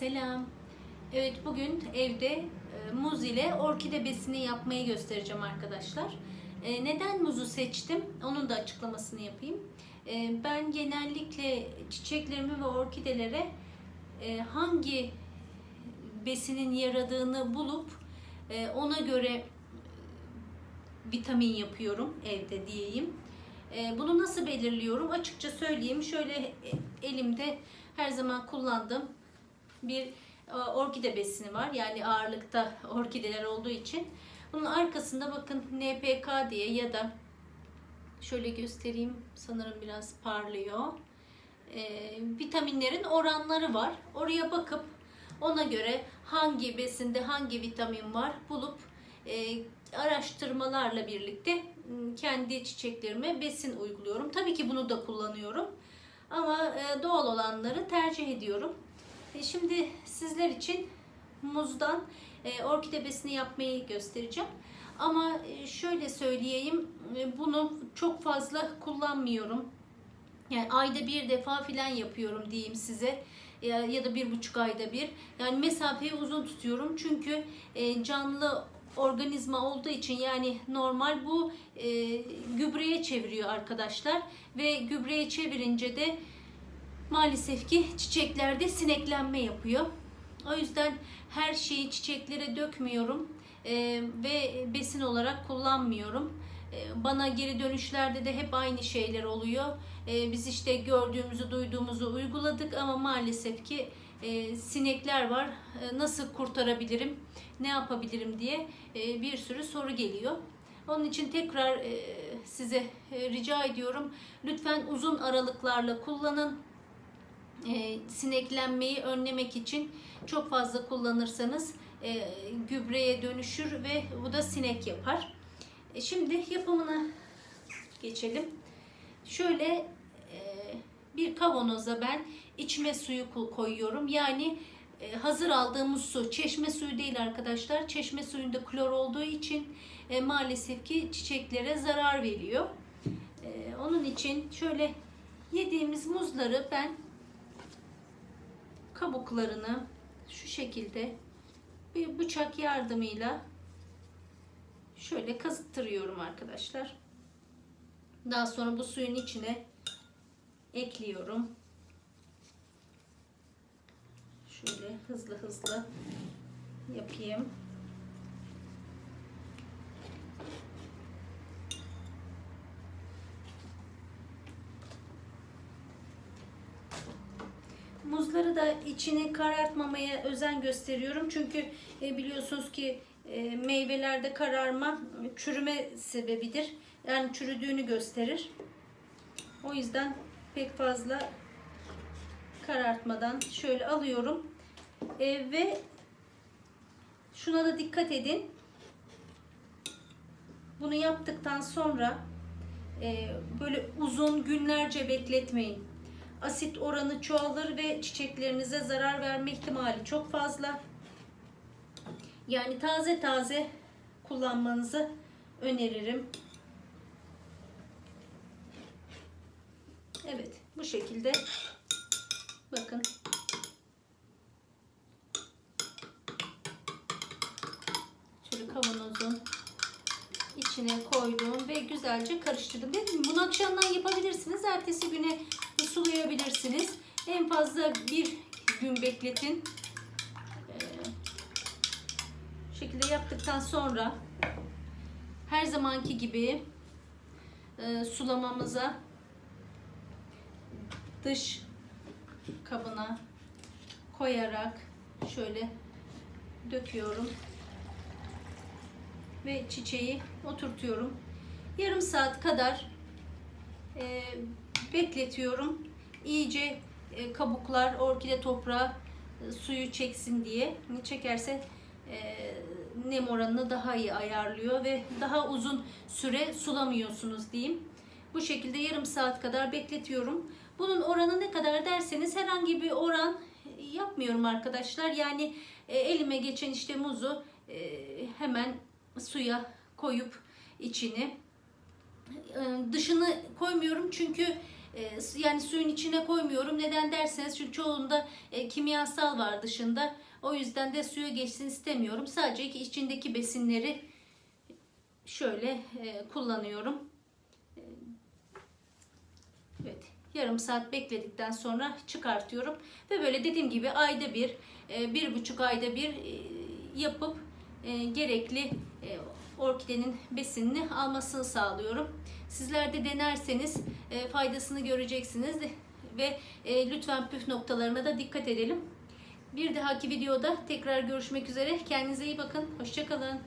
Selam. Evet bugün evde e, muz ile orkide besini yapmayı göstereceğim arkadaşlar. E, neden muzu seçtim? Onun da açıklamasını yapayım. E, ben genellikle çiçeklerimi ve orkidelere hangi besinin yaradığını bulup ona göre vitamin yapıyorum evde diyeyim. Bunu nasıl belirliyorum? Açıkça söyleyeyim. Şöyle elimde her zaman kullandığım bir e, orkide besini var. Yani ağırlıkta orkideler olduğu için. Bunun arkasında bakın NPK diye ya da şöyle göstereyim. Sanırım biraz parlıyor. E, vitaminlerin oranları var. Oraya bakıp ona göre hangi besinde hangi vitamin var bulup e, araştırmalarla birlikte kendi çiçeklerime besin uyguluyorum. Tabii ki bunu da kullanıyorum. Ama e, doğal olanları tercih ediyorum. E, Şimdi sizler için muzdan e, orkide besini yapmayı göstereceğim. Ama e, şöyle söyleyeyim, bunu çok fazla kullanmıyorum. Yani ayda bir defa filan yapıyorum diyeyim size. Ya, ya da bir buçuk ayda bir. Yani mesafeyi uzun tutuyorum. Çünkü e, canlı organizma olduğu için yani normal bu e, gübreye çeviriyor arkadaşlar. Ve gübreye çevirince de maalesef ki çiçeklerde sineklenme yapıyor. O yüzden her şeyi çiçeklere dökmüyorum e, ve besin olarak kullanmıyorum. E, bana geri dönüşlerde de hep aynı şeyler oluyor. E, biz işte gördüğümüzü, duyduğumuzu uyguladık ama maalesef ki e, sinekler var. E, nasıl kurtarabilirim, ne yapabilirim diye e, bir sürü soru geliyor. Onun için tekrar e, size e, rica ediyorum. Lütfen uzun aralıklarla kullanın e, sineklenmeyi önlemek için çok fazla kullanırsanız e, gübreye dönüşür ve bu da sinek yapar. E, şimdi yapımına geçelim. Şöyle e, bir kavanoza ben içme suyu ko- koyuyorum. Yani e, hazır aldığımız su, çeşme suyu değil arkadaşlar. Çeşme suyunda klor olduğu için e, maalesef ki çiçeklere zarar veriyor. E, onun için şöyle yediğimiz muzları ben kabuklarını şu şekilde bir bıçak yardımıyla şöyle kazıttırıyorum arkadaşlar. Daha sonra bu suyun içine ekliyorum. Şöyle hızlı hızlı yapayım. Muzları da içini karartmamaya özen gösteriyorum. Çünkü e, biliyorsunuz ki e, meyvelerde kararma çürüme sebebidir. Yani çürüdüğünü gösterir. O yüzden pek fazla karartmadan şöyle alıyorum. E, ve şuna da dikkat edin. Bunu yaptıktan sonra e, böyle uzun günlerce bekletmeyin asit oranı çoğalır ve çiçeklerinize zarar verme ihtimali çok fazla. Yani taze taze kullanmanızı öneririm. Evet, bu şekilde bakın. Şöyle kavanozun içine koydum ve güzelce karıştırdım. Dedim bunu akşamdan yapabilirsiniz. Ertesi güne sulayabilirsiniz. En fazla bir gün bekletin. Ee, şekilde yaptıktan sonra her zamanki gibi e, sulamamıza dış kabına koyarak şöyle döküyorum ve çiçeği oturtuyorum. Yarım saat kadar e, bekletiyorum. İyice e, kabuklar, orkide toprağı e, suyu çeksin diye. Çekerse e, nem oranını daha iyi ayarlıyor ve daha uzun süre sulamıyorsunuz diyeyim. Bu şekilde yarım saat kadar bekletiyorum. Bunun oranı ne kadar derseniz herhangi bir oran yapmıyorum arkadaşlar. Yani e, elime geçen işte muzu hemen suya koyup içini dışını koymuyorum çünkü yani suyun içine koymuyorum. Neden derseniz çünkü çoğunda e, kimyasal var dışında. O yüzden de suya geçsin istemiyorum. Sadece içindeki besinleri şöyle e, kullanıyorum. E, Evet, yarım saat bekledikten sonra çıkartıyorum ve böyle dediğim gibi ayda bir, e, bir buçuk ayda bir yapıp gerekli orkidenin besinini almasını sağlıyorum. Sizler de denerseniz e, faydasını göreceksiniz ve e, lütfen püf noktalarına da dikkat edelim. Bir dahaki videoda tekrar görüşmek üzere. Kendinize iyi bakın. Hoşçakalın.